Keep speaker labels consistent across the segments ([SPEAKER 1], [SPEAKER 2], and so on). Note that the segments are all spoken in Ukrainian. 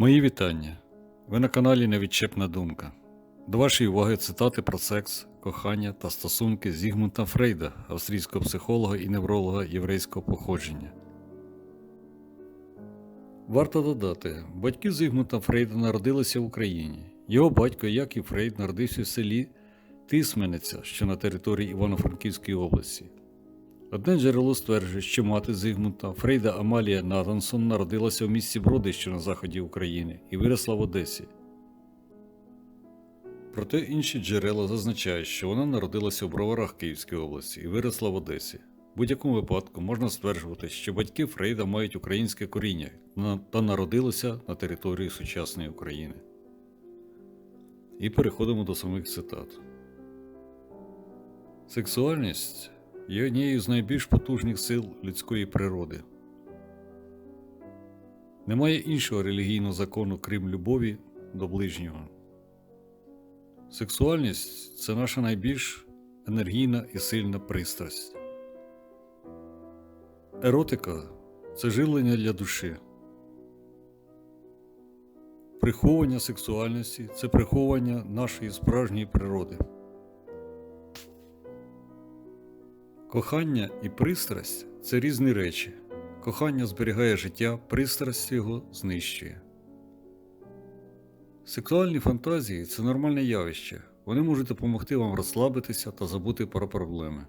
[SPEAKER 1] Мої вітання. Ви на каналі Невідчепна думка. До вашої уваги цитати про секс, кохання та стосунки Зігмунда Фрейда, австрійського психолога і невролога єврейського походження. Варто додати, батьки Зигмунда Фрейда народилися в Україні. Його батько, як і Фрейд, народився в селі Тисмениця, що на території Івано-Франківської області. Одне джерело стверджує, що мати Зигмунда Фрейда Амалія Натансон народилася в місті Броди, що на заході України, і виросла в Одесі. Проте інші джерела зазначають, що вона народилася в Броварах Київської області і виросла в Одесі. В будь-якому випадку можна стверджувати, що батьки Фрейда мають українське коріння та народилися на території сучасної України. І переходимо до самих цитат. Сексуальність є однією з найбільш потужних сил людської природи. Немає іншого релігійного закону, крім любові до ближнього. Сексуальність це наша найбільш енергійна і сильна пристрасть. Еротика це живлення для душі. Приховування сексуальності це приховування нашої справжньої природи. Кохання і пристрасть це різні речі. Кохання зберігає життя, пристрасть його знищує. Сексуальні фантазії це нормальне явище. Вони можуть допомогти вам розслабитися та забути про проблеми.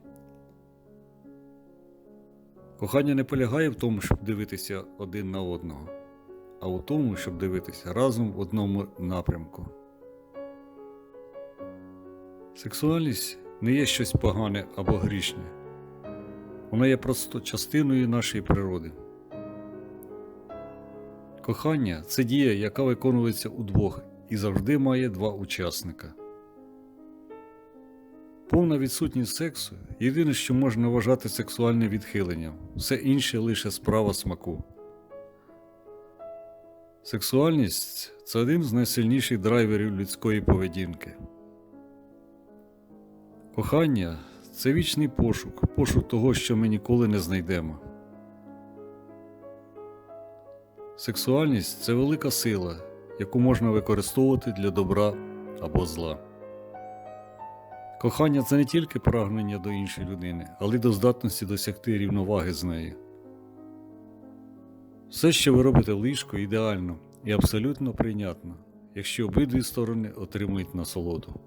[SPEAKER 1] Кохання не полягає в тому, щоб дивитися один на одного, а у тому, щоб дивитися разом в одному напрямку. Сексуальність не є щось погане або грішне. Вона є просто частиною нашої природи. Кохання це дія, яка виконується удвох і завжди має два учасника. Повна відсутність сексу єдине, що можна вважати сексуальним відхиленням, все інше лише справа смаку. Сексуальність це один з найсильніших драйверів людської поведінки. Кохання це вічний пошук, пошук того, що ми ніколи не знайдемо. Сексуальність це велика сила, яку можна використовувати для добра або зла. Кохання це не тільки прагнення до іншої людини, але й до здатності досягти рівноваги з нею. Все, що ви робите в ліжку, ідеально і абсолютно прийнятно, якщо обидві сторони отримують насолоду.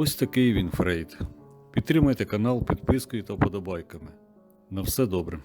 [SPEAKER 1] Ось такий він Фрейд. Підтримайте канал підпискою та вподобайками. На все добре.